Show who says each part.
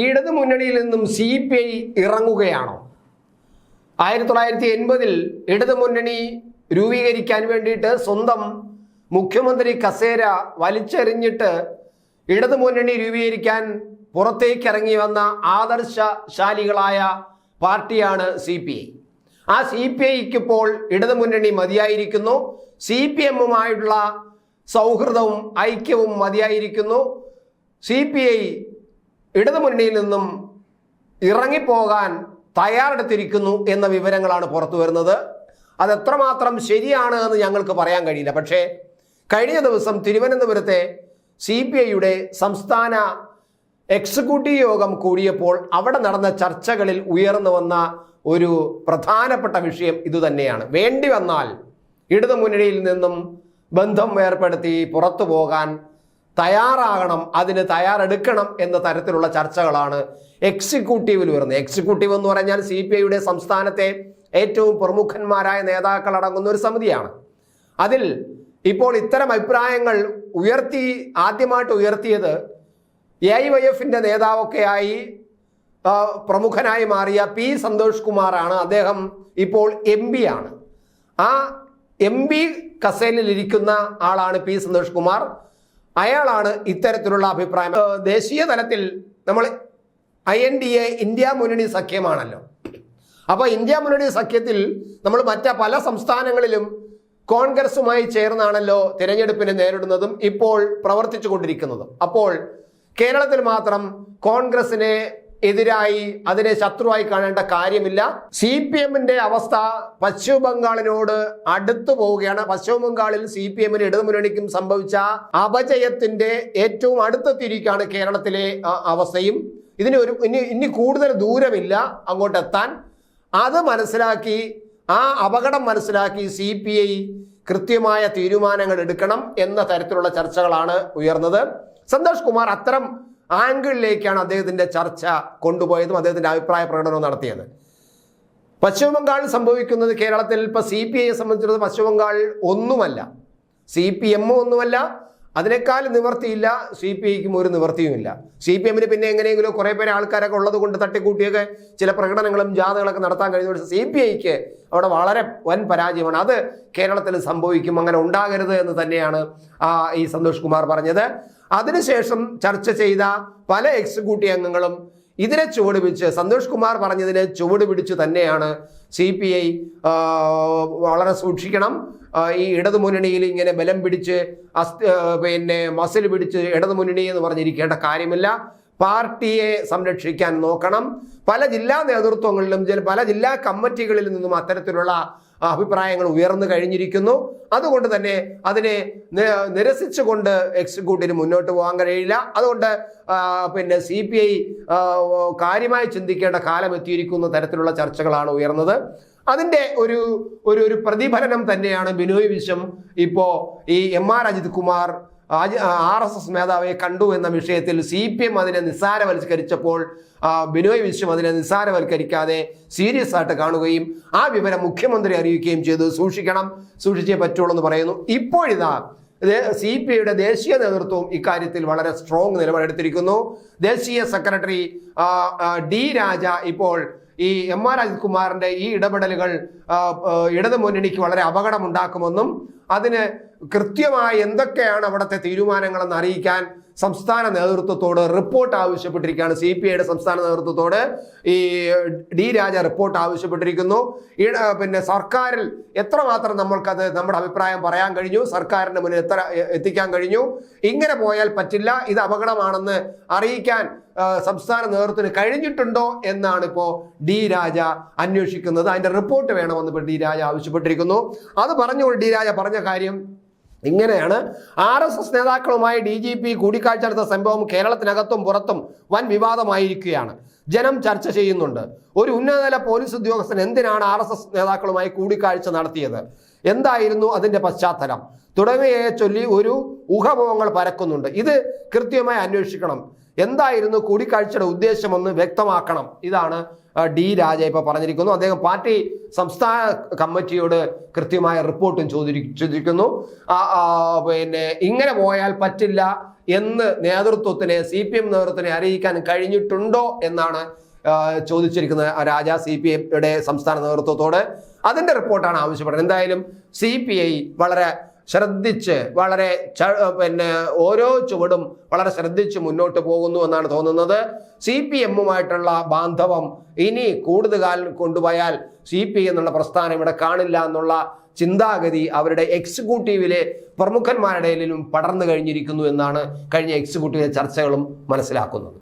Speaker 1: ഇടതു മുന്നണിയിൽ നിന്നും സി പി ഐ ഇറങ്ങുകയാണോ? ആയിരത്തി തൊള്ളായിരത്തി എൺപതിൽ ഇടതു മുന്നണി രൂപീകരിക്കാൻ വേണ്ടിയിട്ട് സ്വന്തം മുഖ്യമന്ത്രി കസേര വലിച്ചെറിഞ്ഞിട്ട് ഇടതു മുന്നണി രൂപീകരിക്കാൻ പുറത്തേക്ക് ഇറങ്ങി വന്ന ആദർശശാലികളായ പാർട്ടിയാണ് സി പി ഐ. ആ സി പി ഐക്ക് ഇപ്പോൾ ഇടതു മുന്നണി മതിയായിരിക്കുന്നു. സി പി എമ്മുമായിട്ടുള്ള സൗഹൃദവും ഐക്യവും മതിയായിരിക്കുന്നു. സി പി ഐ ഇടതുമുന്നണിയിൽ നിന്നും ഇറങ്ങിപ്പോകാൻ തയ്യാറെടുത്തിരിക്കുന്നു എന്ന വിവരങ്ങളാണ് പുറത്തു വരുന്നത്. അത് എത്രമാത്രം ശരിയാണ് എന്ന് ഞങ്ങൾക്ക് പറയാൻ കഴിയില്ല. പക്ഷേ കഴിഞ്ഞ ദിവസം തിരുവനന്തപുരത്തെ സി പി ഐയുടെ സംസ്ഥാന എക്സിക്യൂട്ടീവ് യോഗം കൂടിയപ്പോൾ അവിടെ നടന്ന ചർച്ചകളിൽ ഉയർന്നു വന്ന ഒരു പ്രധാനപ്പെട്ട വിഷയം ഇതുതന്നെയാണ്. വേണ്ടി വന്നാൽ ഇടതുമുന്നണിയിൽ നിന്നും ബന്ധം ഏർപ്പെടുത്തി പുറത്തു പോകാൻ തയ്യാറാകണം അതിന് തയ്യാറെടുക്കണം എന്ന തരത്തിലുള്ള ചർച്ചകളാണ് എക്സിക്യൂട്ടീവിൽ വരുന്നത്. എക്സിക്യൂട്ടീവ് എന്ന് പറഞ്ഞാൽ സി പി ഐയുടെ സംസ്ഥാനത്തെ ഏറ്റവും പ്രമുഖന്മാരായ നേതാക്കൾ അടങ്ങുന്ന ഒരു സമിതിയാണ്. അതിൽ ഇപ്പോൾ ഇത്തരം അഭിപ്രായങ്ങൾ ഉയർത്തി ആദ്യമായിട്ട് ഉയർത്തിയത് എ ഐ വൈ എഫിന്റെ നേതാവൊക്കെയായി പ്രമുഖനായി മാറിയ പി സന്തോഷ് കുമാറാണ്. അദ്ദേഹം ഇപ്പോൾ എം പി ആണ്. ആ എം പി കസേലിലിരിക്കുന്ന ആളാണ് പി സന്തോഷ് കുമാർ. അയാളാണ് ഇത്തരത്തിലുള്ള അഭിപ്രായം. ദേശീയ തലത്തിൽ നമ്മൾ I N D A India മുന്നണി സഖ്യമാണല്ലോ. അപ്പോൾ ഇന്ത്യ മുന്നണി സഖ്യത്തിൽ നമ്മൾ മറ്റ പല സംസ്ഥാനങ്ങളിലും കോൺഗ്രസുമായി ചേർന്നാണല്ലോ തിരഞ്ഞെടുപ്പിനെ നേരിടുന്നതും ഇപ്പോൾ പ്രവർത്തിച്ചു കൊണ്ടിരിക്കുന്നതും അപ്പോൾ കേരളത്തിൽ മാത്രം കോൺഗ്രസിനെ എതിരായി അതിനെ ശത്രുവായി കാണേണ്ട കാര്യമില്ല. സി പി എമ്മിന്റെ അവസ്ഥ പശ്ചിമ ബംഗാളിനോട് അടുത്തു പോവുകയാണ്. പശ്ചിമ ബംഗാളിൽ സി പി എമ്മിന് ഇടതുമുന്നണിക്കും സംഭവിച്ച അപജയത്തിന്റെ ഏറ്റവും അടുത്തെത്തിയിരിക്കുകയാണ് കേരളത്തിലെ അവസ്ഥയും. ഇതിന് ഒരു ഇനി ഇനി കൂടുതൽ ദൂരമില്ല അങ്ങോട്ടെത്താൻ. അത് മനസ്സിലാക്കി ആ അപകടം മനസ്സിലാക്കി സി പി ഐ കൃത്യമായ തീരുമാനങ്ങൾ എടുക്കണം എന്ന തരത്തിലുള്ള ചർച്ചകളാണ് ഉയർന്നത്. സന്തോഷ് കുമാർ അത്തരം ആംഗിളിലേക്കാണ് അദ്ദേഹത്തിന്റെ ചർച്ച കൊണ്ടുപോയതും അദ്ദേഹത്തിന്റെ അഭിപ്രായ പ്രകടനവും നടത്തിയത്. പശ്ചിമ ബംഗാളിൽ സംഭവിക്കുന്നത് കേരളത്തിൽ ഇപ്പൊ സി പി ഐയെ സംബന്ധിച്ചിടത്തോളം പശ്ചിമ ബംഗാൾ ഒന്നുമല്ല. സി പി എമ്മും ഒന്നുമല്ല. അതിനേക്കാൾ നിവർത്തിയില്ല സി പി ഐക്കും ഒരു നിവർത്തിയുമില്ല. സി പി എമ്മിന് പിന്നെ എങ്ങനെയെങ്കിലും കുറേ പേരെ ആൾക്കാരൊക്കെ ഉള്ളത് കൊണ്ട് തട്ടിക്കൂട്ടിയൊക്കെ ചില പ്രകടനങ്ങളും ജാഥകളൊക്കെ നടത്താൻ കഴിഞ്ഞ സി പി ഐക്ക് അവിടെ വളരെ വൻ പരാജയമാണ്. അത് കേരളത്തിൽ സംഭവിക്കും. അങ്ങനെ ഉണ്ടാകരുത് എന്ന് തന്നെയാണ് ഈ സന്തോഷ് കുമാർ പറഞ്ഞത്. അതിനുശേഷം ചർച്ച ചെയ്ത പല എക്സിക്യൂട്ടീവ് അംഗങ്ങളും ഇതിനെ ചുവട് സന്തോഷ് കുമാർ പറഞ്ഞതിനെ ചുവട് പിടിച്ച് തന്നെയാണ് സി പി ഐ വളരെ സൂക്ഷിക്കണം. ഈ ഇടതുമുന്നണിയിൽ ഇങ്ങനെ ബലം പിടിച്ച് അസ്ഥി പിന്നെ മസിൽ പിടിച്ച് ഇടതുമുന്നണി എന്ന് പറഞ്ഞിരിക്കേണ്ട കാര്യമില്ല. പാർട്ടിയെ സംരക്ഷിക്കാൻ നോക്കണം. പല ജില്ലാ നേതൃത്വങ്ങളിലും പല ജില്ലാ കമ്മിറ്റികളിൽ നിന്നും അത്തരത്തിലുള്ള അഭിപ്രായങ്ങൾ ഉയർന്നു കഴിഞ്ഞിരിക്കുന്നു. അതുകൊണ്ട് തന്നെ അതിനെ നിരസിച്ചുകൊണ്ട് എക്സിക്യൂട്ടീവിന് മുന്നോട്ട് പോകാൻ കഴിയില്ല. അതുകൊണ്ട് പിന്നെ സി പി ഐ കാര്യമായി ചിന്തിക്കേണ്ട കാലം എത്തിയിരിക്കുന്ന തരത്തിലുള്ള ചർച്ചകളാണ് ഉയർന്നത്. അതിന്റെ ഒരു ഒരു ഒരു പ്രതിഫലനം തന്നെയാണ് ബിനോയ് വിശ്വം ഇപ്പോൾ ഈ M R Ajith Kumar R S S മേധാവിയെ കണ്ടു എന്ന വിഷയത്തിൽ സി പി എം അതിനെ നിസ്സാരവൽക്കരിച്ചപ്പോൾ ബിനോയ് വിശ്വം അതിനെ നിസ്സാരവൽക്കരിക്കാതെ സീരിയസ് ആയിട്ട് കാണുകയും ആ വിവരം മുഖ്യമന്ത്രി അറിയിക്കുകയും ചെയ്തു. സൂക്ഷിക്കണം സൂക്ഷിച്ചേ പറ്റുള്ളൂ എന്ന് പറയുന്നു. ഇപ്പോഴിതാ സി പി ഐയുടെ ദേശീയ നേതൃത്വവും ഇക്കാര്യത്തിൽ വളരെ സ്ട്രോങ് നിലപാടെടുത്തിരിക്കുന്നു. ദേശീയ സെക്രട്ടറി ഡി രാജ ഇപ്പോൾ ഈ എം ആർ അജിത്കുമാറിന്റെ ഈ ഇടപെടലുകൾ ഇടതു മുന്നണിക്ക് വളരെ അപകടമുണ്ടാക്കുമെന്നും അതിന് കൃത്യമായി എന്തൊക്കെയാണ് അവിടുത്തെ തീരുമാനങ്ങളെന്ന് അറിയിക്കാൻ സംസ്ഥാന നേതൃത്വത്തോട് റിപ്പോർട്ട് ആവശ്യപ്പെട്ടിരിക്കുകയാണ്. സി പി ഐയുടെ സംസ്ഥാന നേതൃത്വത്തോട് ഈ ഡി രാജ റിപ്പോർട്ട് ആവശ്യപ്പെട്ടിരിക്കുന്നു. പിന്നെ സർക്കാരിൽ എത്രമാത്രം നമ്മൾക്കത് നമ്മുടെ അഭിപ്രായം പറയാൻ കഴിഞ്ഞു സർക്കാരിന്റെ മുന്നിൽ എത്ര എത്തിക്കാൻ കഴിഞ്ഞു ഇങ്ങനെ പോയാൽ പറ്റില്ല ഇത് അപകടമാണെന്ന് അറിയിക്കാൻ സംസ്ഥാന നേതൃത്വത്തിന് കഴിഞ്ഞിട്ടുണ്ടോ എന്നാണ് ഇപ്പോൾ ഡി രാജ അന്വേഷിക്കുന്നത്. അതിന്റെ റിപ്പോർട്ട് വേണമെന്ന് ഡി രാജ ആവശ്യപ്പെട്ടിരിക്കുന്നു. അത് പറഞ്ഞുകൊണ്ട് ഡി രാജ പറഞ്ഞ കാര്യം ഇങ്ങനെയാണ്. ആർ എസ് എസ് നേതാക്കളുമായി ഡി ജി പി കൂടിക്കാഴ്ച നടത്ത സംഭവം കേരളത്തിനകത്തും പുറത്തും വൻ വിവാദമായിരിക്കുകയാണ്. ജനം ചർച്ച ചെയ്യുന്നുണ്ട്. ഒരു ഉന്നതതല പോലീസ് ഉദ്യോഗസ്ഥൻ എന്തിനാണ് ആർ എസ് എസ് നേതാക്കളുമായി കൂടിക്കാഴ്ച നടത്തിയത്? എന്തായിരുന്നു അതിന്റെ പശ്ചാത്തലം? തുടങ്ങിയവയെ ചൊല്ലി ഒരു ഊഹാപോഹങ്ങൾ പരക്കുന്നുണ്ട്. ഇത് കൃത്യമായി അന്വേഷിക്കണം. എന്തായിരുന്നു കൂടിക്കാഴ്ചയുടെ ഉദ്ദേശമെന്ന് വ്യക്തമാക്കണം. ഇതാണ് ഡി രാജ ഇപ്പൊ പറഞ്ഞിരിക്കുന്നു. അദ്ദേഹം പാർട്ടി സംസ്ഥാന കമ്മിറ്റിയോട് കൃത്യമായ റിപ്പോർട്ടും ചോദിച്ചിരിക്കുന്നു. പിന്നെ ഇങ്ങനെ പോയാൽ പറ്റില്ല എന്ന് നേതൃത്വത്തിനെ സി പി എം നേതൃത്വത്തിനെ അറിയിക്കാൻ കഴിഞ്ഞിട്ടുണ്ടോ എന്നാണ് ചോദിച്ചിരിക്കുന്ന രാജ സി പി ഐയുടെ സംസ്ഥാന നേതൃത്വത്തോട്. അതിന്റെ റിപ്പോർട്ടാണ് ആവശ്യപ്പെടുന്നത്. എന്തായാലും സി വളരെ ശ്രദ്ധിച്ച് വളരെ പിന്നെ ഓരോ ചുവടും വളരെ ശ്രദ്ധിച്ച് മുന്നോട്ട് പോകുന്നു എന്നാണ് തോന്നുന്നത്. സി പി എമ്മുമായിട്ടുള്ള ബാന്ധവം ഇനി കൂടുതൽ കാലം കൊണ്ടുപോയാൽ സി പി എന്നുള്ള പ്രസ്ഥാനം ഇവിടെ കാണില്ല എന്നുള്ള ചിന്താഗതി അവരുടെ എക്സിക്യൂട്ടീവിലെ പ്രമുഖന്മാരുടെ ഇടയിലും പടർന്നു കഴിഞ്ഞിരിക്കുന്നു എന്നാണ് കഴിഞ്ഞ എക്സിക്യൂട്ടീവിലെ ചർച്ചകളും മനസ്സിലാക്കുന്നത്.